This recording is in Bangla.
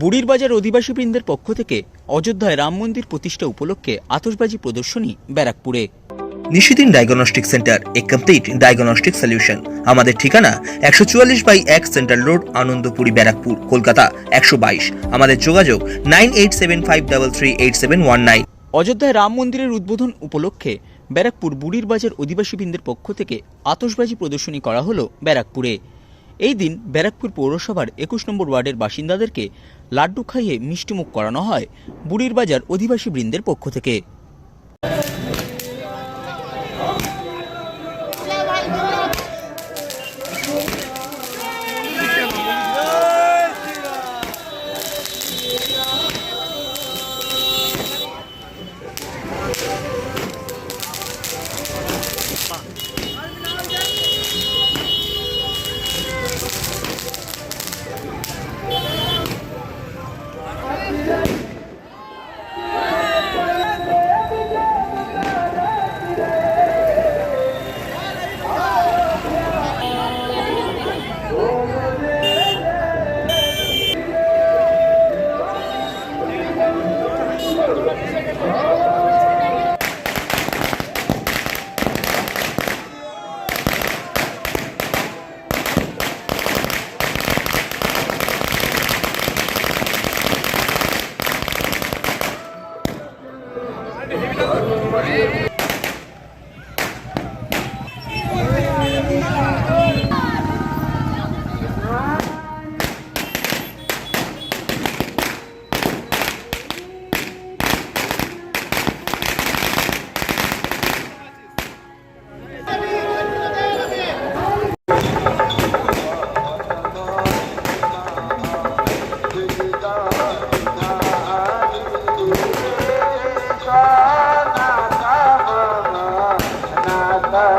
বুড়ির বাজার অধিবাসীবৃন্দের পক্ষ থেকে অযোধ্যায় রাম মন্দির প্রতিষ্ঠা উপলক্ষে আতশবাজি প্রদর্শনী ব্যারাকপুরে। নিশিদিন ডায়াগনস্টিক সেন্টার এ কমপ্লিট ডায়াগনস্টিক সলিউশন। আমাদের ঠিকানা একশো চুয়াল্লিশ বাই এক সেন্ট্রাল রোড আনন্দপুরি ব্যারাকপুর কলকাতা একশো বাইশ। আমাদের যোগাযোগ nine eight seven five double three eight seven one nine. অযোধ্যায় রাম মন্দিরের উদ্বোধন উপলক্ষে ব্যারাকপুর বুড়ির বাজার অধিবাসীবৃন্দের পক্ষ থেকে আতশবাজি প্রদর্শনী করা হলো ব্যারাকপুরে। এই দিন ব্যারাকপুর পৌরসভার একুশ নম্বর ওয়ার্ডের বাসিন্দাদেরকে লাড্ডু খাইয়ে মিষ্টিমুখ করানো হয় বুড়ির বাজার অধিবাসী বৃন্দের পক্ষ থেকে।